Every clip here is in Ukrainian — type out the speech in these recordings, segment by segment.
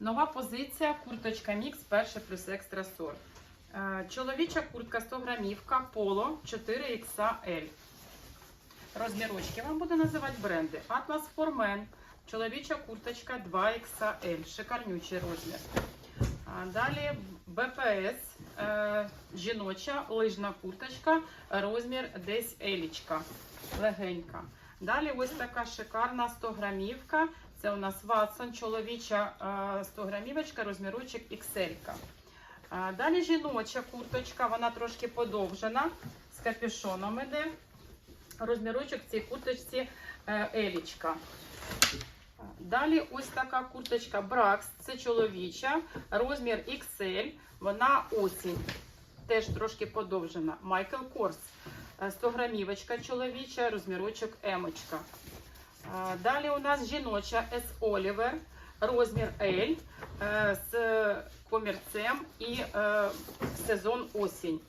Нова позиція курточка мікс перший плюс екстра сорт. Е, Чоловіча куртка 100 грамівка поло 4XL. Розмірочки вам буду називати бренди. Atlas Formen. Чоловіча курточка 2XL. Шикарнючий розмір. Далі БПС. е, Жіноча лижна курточка. Розмір десь елічка. Легенька. Далі ось така шикарна 100 грамівка. Це у нас Watson, чоловіча е, 100 грамівочка, розмірочок XL. Далі жіноча курточка, вона трошки подовжена, з капюшоном іде. Розмірочок цій курточці е, елічка. Далі ось така курточка Бракс, це чоловіча, розмір XL, вона осінь, теж трошки подовжена. Майкл Корс, е, 100 грамівочка чоловіча, розмірочок емочка. Е, Далі у нас жіноча S. Oliver, розмір L е, з комірцем і е, сезон осінь.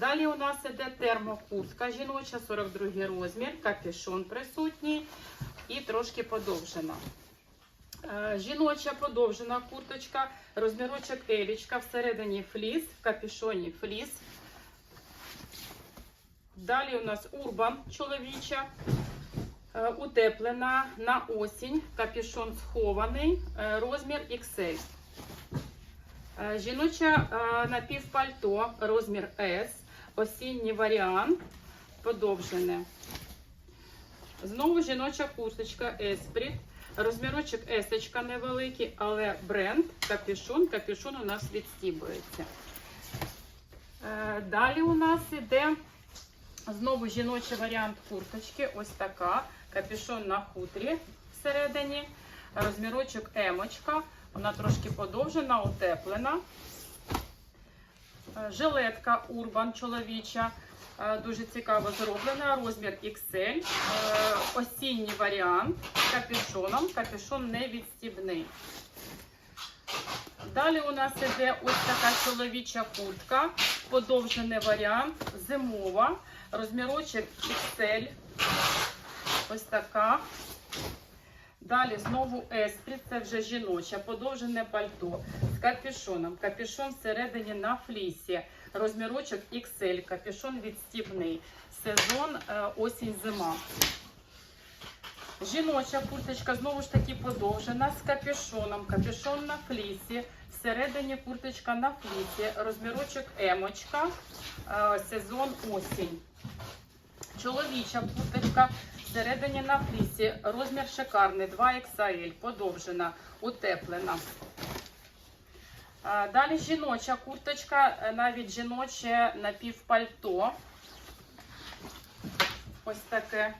Далі у нас іде термокуртка жіноча, 42 розмір, капюшон присутній і трошки подовжена. Е, Жіноча подовжена курточка, розмірочок елічка, всередині фліс, в капюшоні фліс. Далі у нас урбан чоловіча, е, утеплена на осінь, капюшон схований, е, розмір XL. Е, Жіноча напівпальто, розмір S, осінній варіант, подовжене. Знову жіноча курточка Еспріт. Розмірочок есочка невеликий, але бренд, капюшон. Капюшон у нас відстібується. Далі у нас іде знову жіночий варіант курточки. Ось така. Капюшон на хутрі всередині. Розмірочок емочка. Вона трошки подовжена, утеплена. Е, Жилетка Урбан чоловіча. Е, Дуже цікаво зроблена. Розмір XL. Е, Осінній варіант капюшоном. Капюшон не відстібний. Далі у нас іде ось така чоловіча куртка. Подовжений варіант. Зимова. Розмірочок XL. Ось така. Далі знову еспрі, це вже жіноча, подовжене пальто з капюшоном. Капюшон всередині на флісі. Розмірочок XL, капюшон відстібний. Сезон е, осінь-зима. Жіноча курточка знову ж таки подовжена з капюшоном. Капюшон на флісі. Всередині курточка на флісі. Розмірочок емочка. Е, сезон осінь. Чоловіча курточка всередині на флісі. Розмір шикарний, 2XL, подовжена, утеплена. Далі жіноча курточка, е, навіть жіноче напівпальто. Ось таке.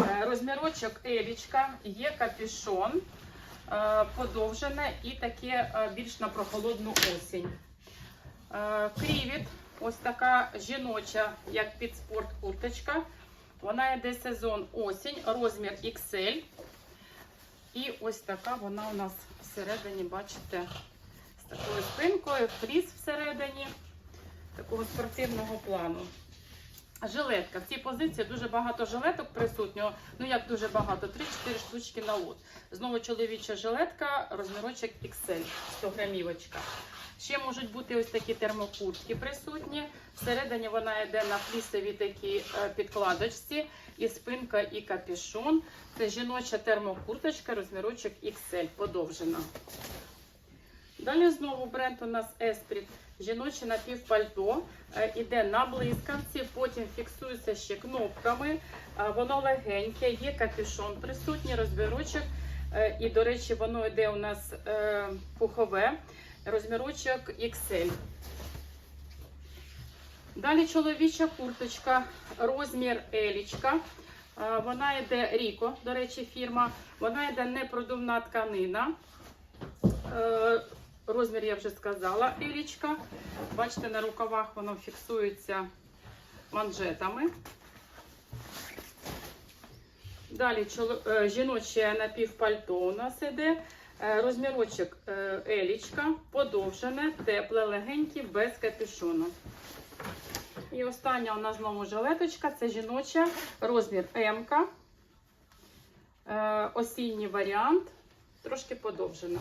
Е, Розмірочок елічка, є капюшон, е, подовжене і таке е, більш на прохолодну осінь. Крівіт, ось така жіноча, як під спорт курточка. Вона йде сезон осінь, розмір XL. І ось така вона у нас всередині, бачите, з такою спинкою, фріз всередині, такого спортивного плану. Жилетка. В цій позиції дуже багато жилеток присутнього. Ну як дуже багато, 3-4 штучки на лот. Знову чоловіча жилетка, розмірочок XL, 100 грамівочка. Ще можуть бути ось такі термокуртки присутні. Всередині вона йде на флісовій такій е, підкладочці, і спинка, і капюшон. Це жіноча термокурточка, розмірочок XL, подовжена. Далі знову бренд у нас Esprit. Жіноче напівпальто. Е, Іде на блискавці, потім фіксується ще кнопками. Е, Воно легеньке, є капюшон присутній, розмірочок. Е, І, до речі, воно йде у нас пухове, розмірочок XL. Далі чоловіча курточка, розмір елічка. Вона йде Ріко, до речі, фірма. Вона йде непродувна тканина. Розмір я вже сказала, елічка. Бачите, на рукавах воно фіксується манжетами. Далі е, жіноче напівпальто у нас іде. Е, Розмірочок е, елічка, подовжене, тепле, легеньке, без капюшону. І остання у нас знову жилеточка, це жіноча, розмір М. Осінній варіант, трошки подовжена.